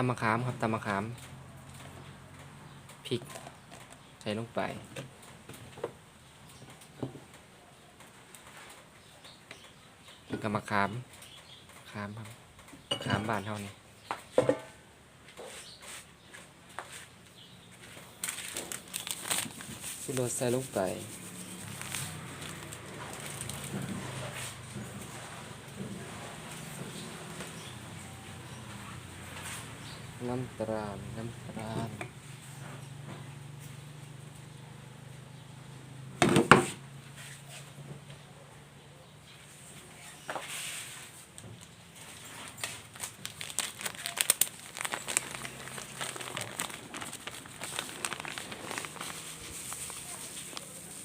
ตำมะขามครับตำมะขามพริกใส่ลงไปก็มะขามขามครับมขามบานเท่านี้สิโรสใส่ลงไป น้ำตาลน้ำตาล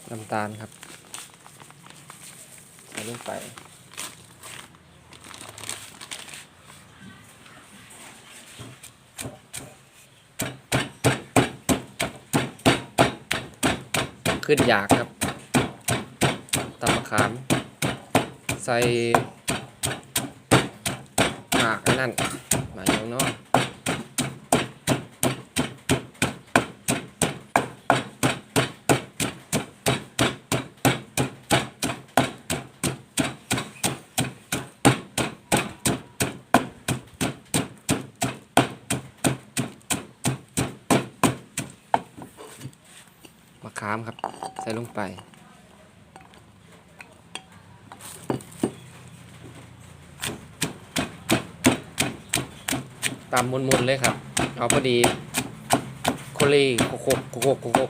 น้ำตาลครับใส่ลงไป ขึ้นอยากครับตำมะขาม ใส่หมากนนั่นหมากยองเนาะมะขามครับ ใส่ลงไป ตามมุนๆเลยครับ เอาพอดี โคเล่โคโคโคกโคก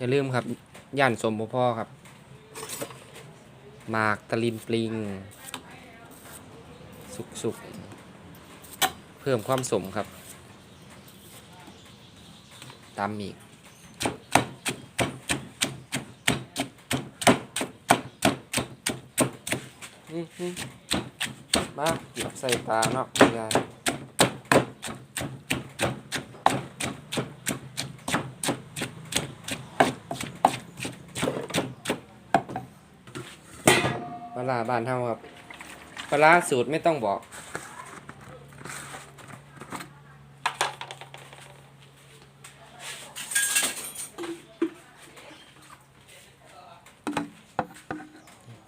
อย่าลืมครับ ย่านสมบ่พ่อครับ หมากตะลินปลิง สุกๆ เพิ่มความสมครับ ตามอีกอื้อหือมาหยิบใส่ปลาเนาะยาย ปลาบ้านเฮาครับปลาสูตรไม่ต้องบอก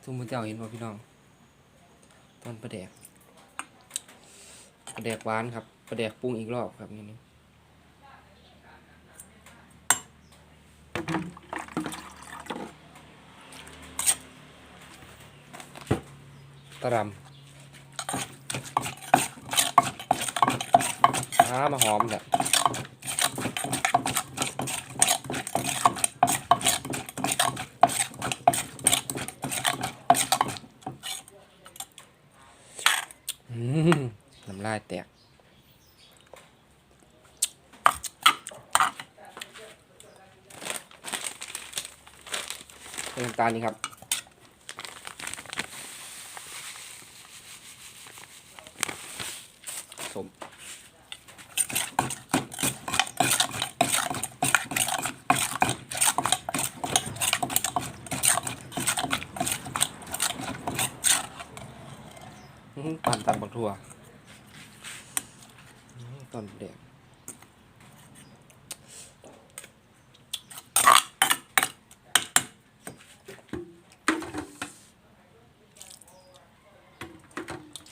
ทุกมือเจ้าเห็นป่พี่น้อง ตอนประแดกประแดกหวานครับประแดกปรุงอีกรอบครับนี่นี่ ตรำอ้ามาหอมแหละอืมน้ำลายแตกเป็นตาลนี่ครับ สม อื้อหือ ปั่นตังบักถั่วตอนเด็ก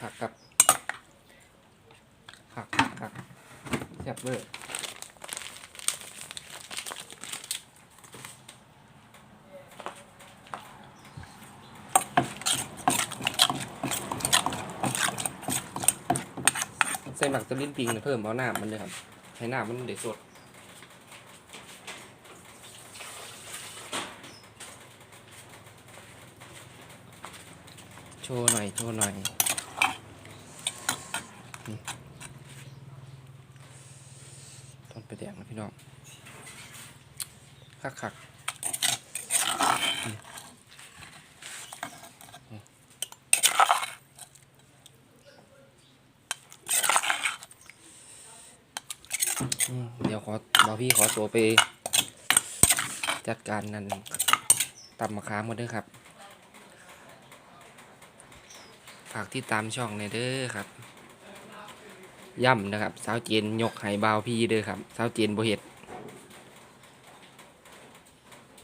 ผักกับผักผักแซ่บเวอร์ ใส่หมักตะลิ้นปิงเนี่ยเพิ่มเอาหน้ามันเลยครับ ให้หน้ำมันเด็ดสดโชว์หน่อยโชว์หน่อยต้นไปแดงนะพี่น้องคักคักๆนี่นี่อืม เดี๋ยวขอบาพี่ขอตัวไป จัดการนั่นตำมะขามกันด้วยครับ ฝากที่ตามช่องในอยเด้อครับ ย่ำนะครับ สาวเจนยกไห้บาวพี่เด้อครับ สาวเจนบ่เห็ด